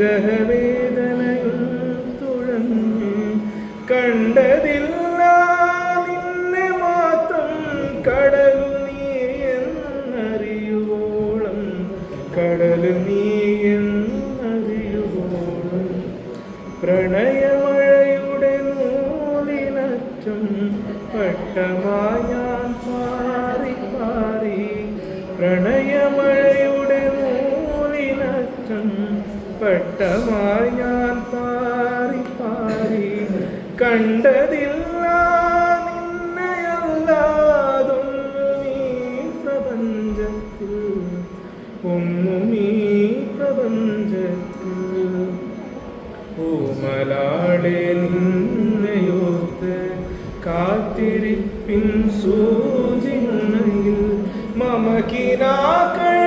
വിരഹവേദനയും തുഴഞ്ഞ് കണ്ടതില്ല. നിന്നെ മാത്രം കടലു നീ എന്നറിയുവോളം കടലു നീ എന്നറിയുവോളം പ്രണയമഴയുടെ നൂലിനറ്റം പട്ടമായി പട്ടമായി ഞാൻ പാറി പാറി കണ്ടതില്ല നിന്നെയല്ലാതൊന്നും ഈ കാത്തിരിപ്പിൻ സൂചിമുനയിൽ മമകിനാക്കൾ